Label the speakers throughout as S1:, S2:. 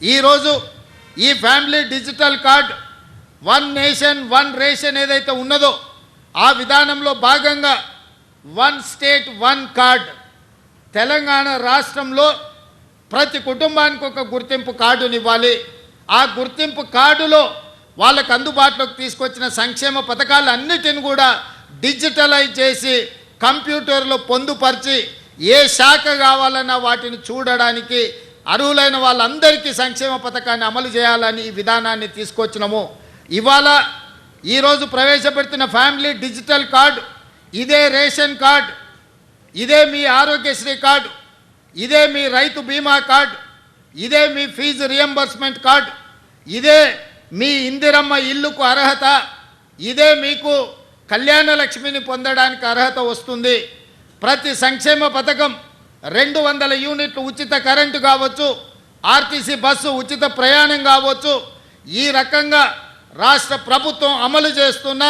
S1: ఈరోజు ఈ family digital card one nation one ration ఏదైతే ఉన్నదో ఆ విధానంలో భాగంగా one state one card. Telangana రాష్ట్రంలో ప్రతి కుటుంబానికి ఒక గుర్తింపు కార్డునివ్వాలి ఆ గుర్తింపు కార్డులో వాళ్ళకు అందుబాటులోకి తీసుకొచ్చిన సంక్షేమ పథకాలన్నిటిని కూడా డిజిటలైజ్ చేసి కంప్యూటర్లో పొందుపరిచి ఏ శాఖ కావాలన్నా వాటిని చూడడానికి అర్హులైన వాళ్ళందరికీ సంక్షేమ పథకాన్ని అమలు చేయాలని ఈ విధానాన్ని తీసుకొచ్చినాము. ఇవాళ ఈరోజు ప్రవేశపెడుతున్న ఫ్యామిలీ డిజిటల్ కార్డు ఇదే రేషన్ కార్డు ఇదే మీ ఆరోగ్యశ్రీ కార్డు ఇదే మీ రైతు బీమా కార్డు ఇదే మీ ఫీజు రియంబర్స్మెంట్ కార్డు ఇదే మీ ఇందిరమ్మ ఇల్లుకు అర్హత ఇదే మీకు కళ్యాణ లక్ష్మిని పొందడానికి అర్హత వస్తుంది. ప్రతి సంక్షేమ పథకం రెండు వందల యూనిట్లు ఉచిత కరెంటు కావచ్చు ఆర్టీసీ బస్సు ఉచిత ప్రయాణం కావచ్చు. ఈ రకంగా రాష్ట్ర ప్రభుత్వం అమలు చేస్తున్న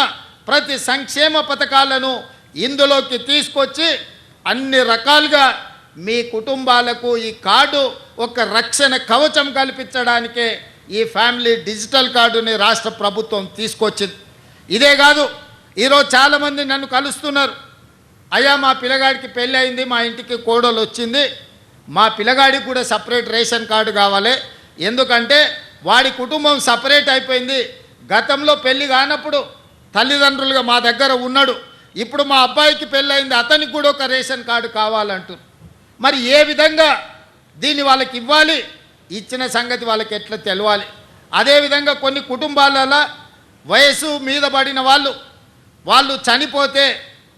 S1: ప్రతి సంక్షేమ పథకాలను ఇందులోకి తీసుకొచ్చి అన్ని రకాలుగా మీ కుటుంబాలకు ఈ కార్డు ఒక రక్షణ కవచం కల్పించడానికే ఈ ఫ్యామిలీ డిజిటల్ కార్డుని రాష్ట్ర ప్రభుత్వం తీసుకొచ్చింది. ఇదే కాదు ఈరోజు చాలామంది నన్ను కలుస్తున్నారు. అయ్యా మా పిల్లగాడికి పెళ్ళి అయింది మా ఇంటికి కోడలు వచ్చింది. మా పిల్లగాడికి కూడా సపరేట్ రేషన్ కార్డు కావాలి. ఎందుకంటే వాడి కుటుంబం సపరేట్ అయిపోయింది. గతంలో పెళ్ళి కానప్పుడు తల్లిదండ్రులుగా మా దగ్గర ఉన్నాడు. ఇప్పుడు మా అబ్బాయికి పెళ్ళయింది అతనికి కూడా ఒక రేషన్ కార్డు కావాలంటారు మరి ఏ విధంగా దీన్ని వాళ్ళకి ఇవ్వాలి? ఇచ్చిన సంగతి వాళ్ళకి ఎట్లా తెలవాలి? అదేవిధంగా కొన్ని కుటుంబాలలో వయసు మీద పడిన వాళ్ళు వాళ్ళు చనిపోతే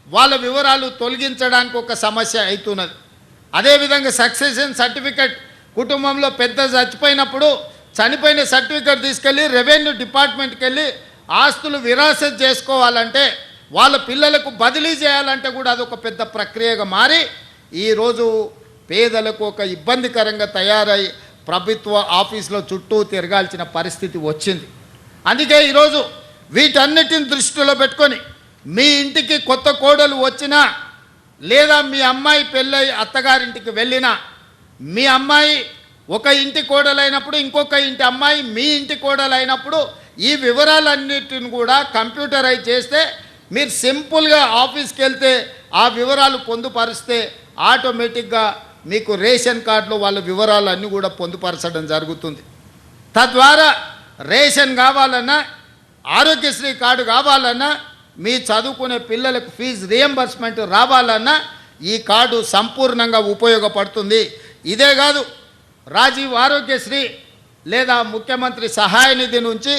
S1: వాళ్ళ వివరాలు తొలగించడానికి ఒక సమస్య అవుతున్నది అదేవిధంగా సక్సెషన్ సర్టిఫికెట్ కుటుంబంలో పెద్ద చచ్చిపోయినప్పుడు చనిపోయిన సర్టిఫికెట్ తీసుకెళ్ళి రెవెన్యూ డిపార్ట్మెంట్కి వెళ్ళి ఆస్తులు విరాసత్ చేసుకోవాలంటే వాళ్ళ పిల్లలకు బదిలీ చేయాలంటే కూడా అదొక పెద్ద ప్రక్రియగా మారి ఈరోజు పేదలకు ఒక ఇబ్బందికరంగా తయారై ప్రభుత్వ ఆఫీసులో చుట్టూ తిరగాల్సిన పరిస్థితి వచ్చింది. అందుకే ఈరోజు వీటన్నిటిని దృష్టిలో పెట్టుకొని మీ ఇంటికి కొత్త కోడలు వచ్చినా లేదా మీ అమ్మాయి పెళ్ళై అత్తగారింటికి వెళ్ళినా మీ అమ్మాయి ఒక ఇంటి కోడలైనప్పుడు ఇంకొక ఇంటి అమ్మాయి మీ ఇంటి కోడలైనప్పుడు ఈ వివరాలన్నిటిని కూడా కంప్యూటరైజ్ చేస్తే మీరు సింపుల్గా ఆఫీస్కి వెళ్తే ఆ వివరాలు పొందుపరిస్తే ఆటోమేటిక్గా మీకు రేషన్ కార్డులో వాళ్ళ వివరాలు అన్నీ కూడా పొందుపరచడం జరుగుతుంది. తద్వారా రేషన్ కావాలన్నా ఆరోగ్యశ్రీ కార్డు కావాలన్నా మీ చదువుకునే పిల్లలకు ఫీజు రియంబర్స్మెంట్ రావాలన్నా ఈ కార్డు సంపూర్ణంగా ఉపయోగపడుతుంది. ఇదే కాదు రాజీవ్ ఆరోగ్యశ్రీ లేదా ముఖ్యమంత్రి సహాయ నిధి నుంచి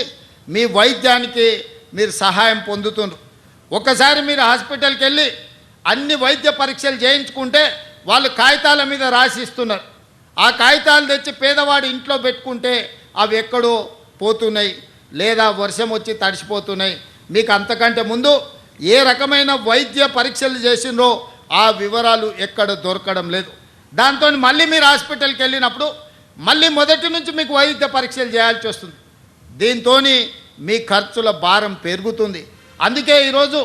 S1: మీ వైద్యానికి మీరు సహాయం పొందుతున్నారు ఒకసారి మీరు హాస్పిటల్కి వెళ్ళి అన్ని వైద్య పరీక్షలు చేయించుకుంటే వాళ్ళు కాగితాల మీద రాసిస్తున్నారు ఆ కాగితాలు తెచ్చి పేదవాడి ఇంట్లో పెట్టుకుంటే అవి ఎక్కడో పోతున్నాయి లేదా వర్షం వచ్చి తడిసిపోతున్నాయి. మీకు అంతకంటే ముందు ఏ రకమైన వైద్య పరీక్షలు చేసినో ఆ వివరాలు ఎక్కడ దొరకడం లేదు. దాంతో మళ్ళీ మీరు హాస్పిటల్కి వెళ్ళినప్పుడు మళ్ళీ మొదటి నుంచి మీకు వైద్య పరీక్షలు చేయాల్సి వస్తుంది. దీంతో మీ ఖర్చుల భారం పెరుగుతుంది. అందుకే ఈరోజు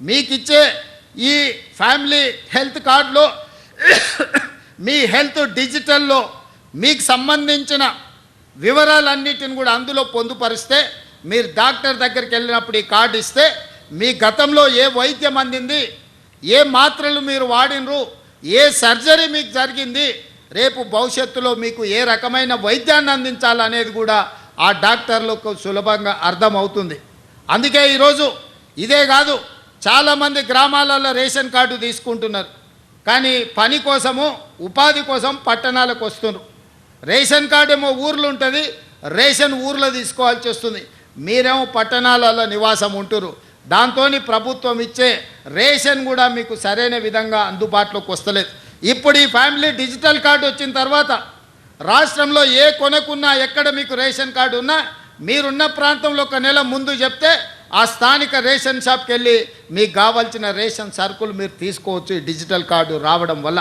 S1: మీకు ఇచ్చే ఈ ఫ్యామిలీ హెల్త్ కార్డులో మీ హెల్త్ డిజిటల్లో మీకు సంబంధించిన వివరాలన్నిటిని కూడా అందులో పొందుపరిస్తే మీరు డాక్టర్ దగ్గరికి వెళ్ళినప్పుడు ఈ కార్డు ఇస్తే మీ గతంలో ఏ వైద్యం అందింది ఏ మాత్రలు మీరు వాడినరు ఏ సర్జరీ మీకు జరిగింది రేపు భవిష్యత్తులో మీకు ఏ రకమైన వైద్యాన్ని అందించాలనేది కూడా ఆ డాక్టర్లకు సులభంగా అర్థమవుతుంది. అందుకే ఈరోజు ఇదే కాదు చాలామంది గ్రామాలలో రేషన్ కార్డు తీసుకుంటున్నారు. కానీ పని కోసము ఉపాధి కోసం పట్టణాలకు వస్తున్నారు. రేషన్ కార్డు ఏమో ఊర్లో ఉంటుంది రేషన్ ఊర్లో తీసుకోవాల్సి వస్తుంది. మీరేమో పట్టణాలలో నివాసం ఉంటురు దాంతో ప్రభుత్వం ఇచ్చే రేషన్ కూడా మీకు సరైన విధంగా అందుబాటులోకి వస్తలేదు. ఇప్పుడు ఈ ఫ్యామిలీ డిజిటల్ కార్డు వచ్చిన తర్వాత రాష్ట్రంలో ఏ కొనకున్నా ఎక్కడ మీకు రేషన్ కార్డు ఉన్నా మీరున్న ప్రాంతంలో ఒక నెల ముందు చెప్తే ఆ స్థానిక రేషన్ షాప్కి వెళ్ళి మీకు కావాల్సిన రేషన్ సరుకులు మీరు తీసుకోవచ్చు ఈ డిజిటల్ కార్డు రావడం వల్ల.